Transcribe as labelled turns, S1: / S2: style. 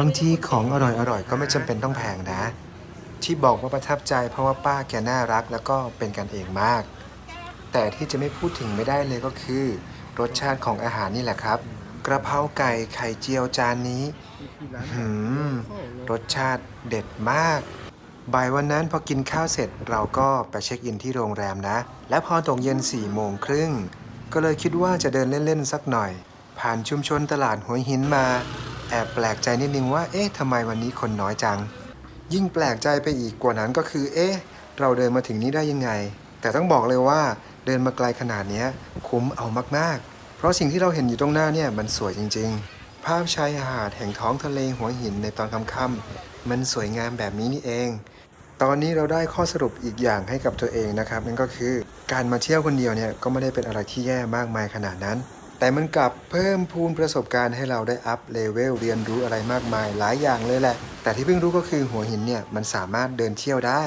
S1: บางทีของอร่อยๆก็ไม่จำเป็นต้องแพงนะ ที่บอกว่าประทับใจเพราะว่าป้าแกน่ารักแล้วก็เป็นกันเองมาก แต่ที่จะไม่พูดถึงไม่ได้เลยก็คือ รสชาติของอาหารนี่แหละครับ กระเพราไก่ไข่เจียวจานนี้หืมรสชาติเด็ดมากบ่ายวันนั้นพอกินข้าวเสร็จเราก็ไปเช็คอินที่โรงแรมนะ และพอตกเย็น4ี่โมงครึ่งก็เลยคิดว่าจะเดินเล่นๆสักหน่อย ผ่านชุมชนตลาดหัวหินมา แอบแปลกใจนิดนึงว่า เอ๊ะทำไมวันนี้คนน้อยจัง ยิ่งแปลกใจไปอีกกว่านั้นก็คือ เอ๊ะ เราเดินมาถึงนี้ได้ยังไง แต่ต้องบอกเลยว่าเดินมาไกลขนาดนี้คุ้มเอามากๆ เพราะสิ่งที่เราเห็นอยู่ตรงหน้าเนี่ยมันสวยจริง ๆ ภาพชายหาดแห่งท้องทะเลหัวหินในตอนค่ำๆมันสวยงามแบบนี้นี่เอง ตอนนี้เราได้ข้อสรุปอีกอย่างให้กับตัวเองนะครับ นั่นก็คือการมาเที่ยวคนเดียวเนี่ยก็ไม่ได้เป็นอะไรที่แย่มากมายขนาดนั้น แต่มันกลับเพิ่มพูนประสบการณ์ให้เราได้อัพเลเวลเรียนรู้อะไรมากมายหลายอย่างเลยแหละ แต่ที่เพิ่งรู้ก็คือหัวหินเนี่ยมันสามารถเดินเที่ยวได้